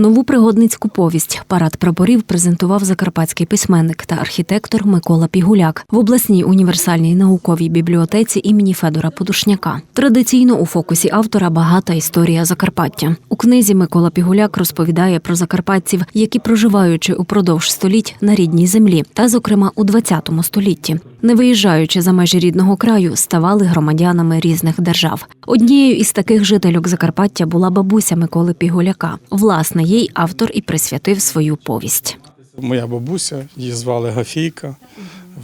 Нову пригодницьку повість Парад прапорів презентував закарпатський письменник та архітектор Микола Пігуляк в обласній універсальній науковій бібліотеці імені Федора Подушняка. Традиційно у фокусі автора багата історія Закарпаття. У книзі Микола Пігуляк розповідає про закарпатців, які проживаючи упродовж століть на рідній землі, та, зокрема, у ХХ столітті, не виїжджаючи за межі рідного краю, ставали громадянами різних держав. Однією із таких жительок Закарпаття була бабуся Миколи Пігуляка. Власне, їй автор і присвятив свою повість. Моя бабуся, її звали Гафійка.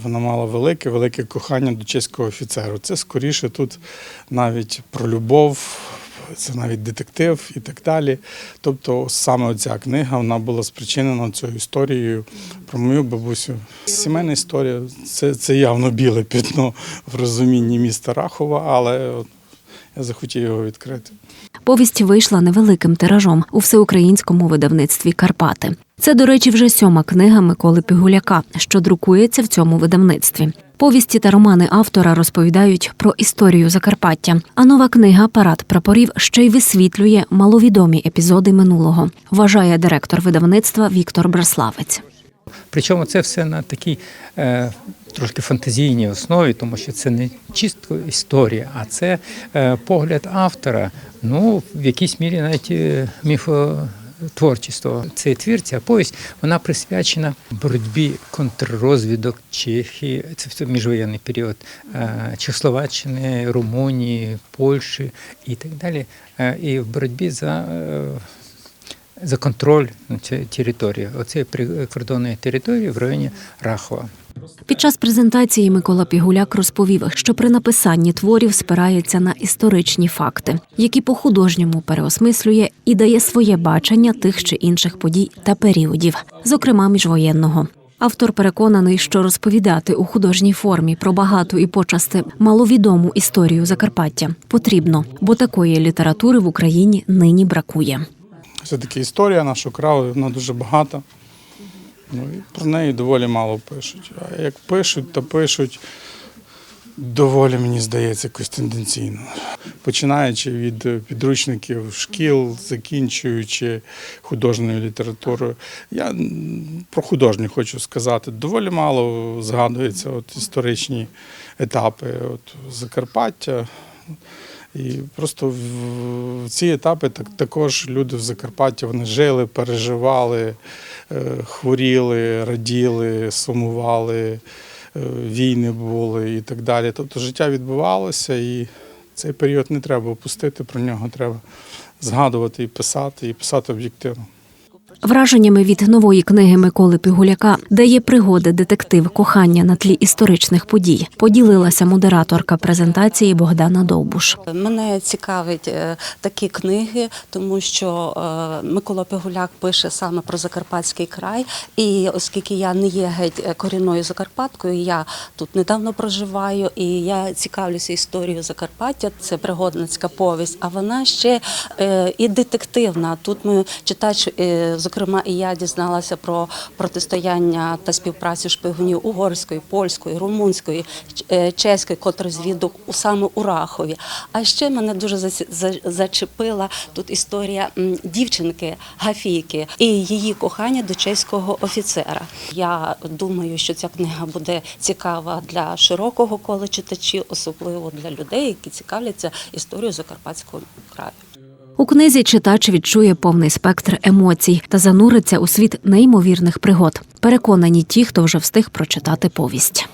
Вона мала велике, велике кохання до чеського офіцеру. Це скоріше тут навіть про любов, це навіть детектив і так далі. Тобто саме оця книга вона була спричинена цією історією про мою бабусю. Сімейна історія це, це явно біле пятно в розумінні міста Рахова, але я захотів його відкрити. Повість вийшла невеликим тиражом у всеукраїнському видавництві Карпати. Це, до речі, вже сьома книга Миколи Пігуляка, що друкується в цьому видавництві. Повісті та романи автора розповідають про історію Закарпаття. А нова книга Парад прапорів ще й висвітлює маловідомі епізоди минулого, вважає директор видавництва Віктор Браславець. Причому це все на такій е, трошки фантазійній основі, тому що це не чисто історія, а це е, погляд автора. Ну, в якійсь мірі навіть е, міфотворчество. Цей твір, ця повість, вона присвячена боротьбі контррозвідок Чехії, це міжвоєнний період е, Чехословаччини, Румунії, Польщі і так далі. Е, і в боротьбі за. е, за контроль території, оцієї прикордонної території в районі Рахова. Під час презентації Микола Пігуляк розповів, що при написанні творів спирається на історичні факти, які по-художньому переосмислює і дає своє бачення тих чи інших подій та періодів, зокрема міжвоєнного. Автор переконаний, що розповідати у художній формі про багату і почасти маловідому історію Закарпаття потрібно, бо такої літератури в Україні нині бракує. Все-таки історія нашу краю, вона дуже багата. Ну, і про неї доволі мало пишуть. А як пишуть, то пишуть доволі, мені здається, якось тенденційно. Починаючи від підручників шкіл, закінчуючи художньою літературою. Я про художню хочу сказати. Доволі мало згадується от, історичні етапи от, Закарпаття. І просто в ці етапи так, також люди в Закарпатті вони жили, переживали, е, хворіли, раділи, сумували, е, війни були і так далі. Тобто життя відбувалося, і цей період не треба опустити, про нього треба згадувати і писати, і писати об'єктивно. Враженнями від нової книги Миколи Пігуляка, де є пригоди детектив кохання на тлі історичних подій, поділилася модераторка презентації Богдана Довбуш. Мене цікавить е, такі книги, тому що е, Микола Пигуляк пише саме про Закарпатський край. І оскільки я не є геть е, корінною Закарпаткою, я тут недавно проживаю, і я цікавлюся історією Закарпаття. Це пригодницька повість, а вона ще і детективна. Тут ми читач, зокрема, і я дізналася про протистояння та співпрацю шпигунів угорської, польської, румунської, е, чеської контррозвідок саме у Рахові. А ще мене дуже зачепила тут історія дівчинки Гафійки і її кохання до чеського офіцера. Я думаю, що ця книга буде цікава для широкого кола читачів, особливо для людей, які цікавляться історією Закарпатського краю. У книзі читач відчує повний спектр емоцій та зануриться у світ неймовірних пригод. Переконані ті, хто вже встиг прочитати повість.